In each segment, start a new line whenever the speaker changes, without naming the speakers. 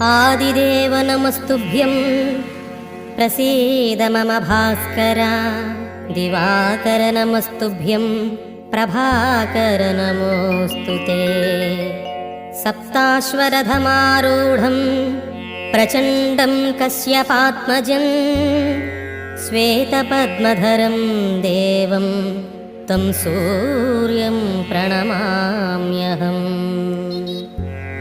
आदिदेव नमस्तुभ्यं। प्रसीद मम भास्कर दिवाकर नमस्तुभ्यं। प्रभाकर नमोऽस्तु ते। सप्ताश्वरथमारूढं प्रचण्डं कस्यपात्मजन् श्वेतपद्मधरं देवं तं सूर्यं प्रणमाम्यहम्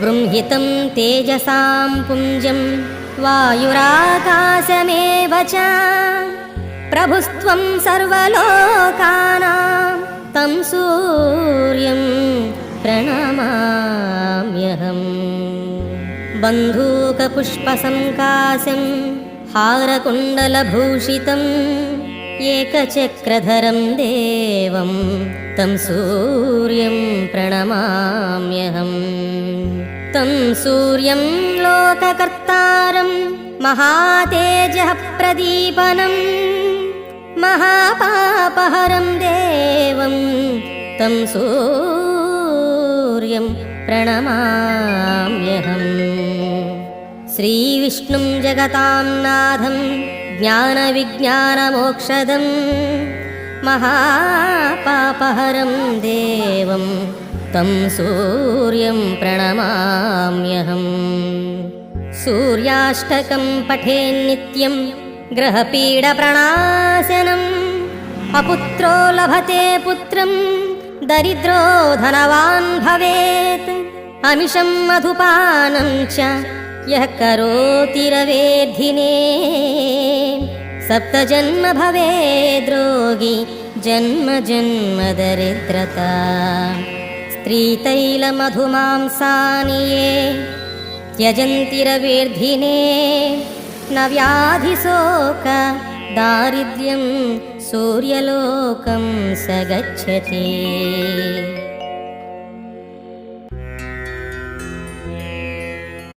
बृंहितं तेजसां पुञ्जं वायुराकाशमेव च प्रभुस्त्वं सर्वलोकानां तं सूर्यं प्रणमाम्यहम्। बन्धूकपुष्पसङ्काशं हारकुण्डलभूषितम् एकचक्रधरं देवं तं सूर्यं प्रणमाम्यहम् तं सूर्यं लोककर्तारं महातेजः प्रदीपनं महापापहरं देवं तं सूर्यं प्रणमाम्यहम् श्रीविष्णुं जगतां नाथं ज्ञानविज्ञानमोक्षदं महापापहरं देवं तं सूर्यं प्रणमाम्यहम् सूर्याष्टकं पठेन्नित्यं ग्रहपीडप्रणाशनम् अपुत्रो लभते पुत्रं दरिद्रो धनवान् भवेत्। अमिषं मधुपानं च यः करोति रवेद्धिने सप्तजन्म भवेद्रोगी जन्म जन्म दरिद्रता स्त्रीतैलमधुमांसानि ये त्यजन्ति रवेर्धिने न व्याधिशोक दारिद्र्यं सूर्यलोकं स गच्छति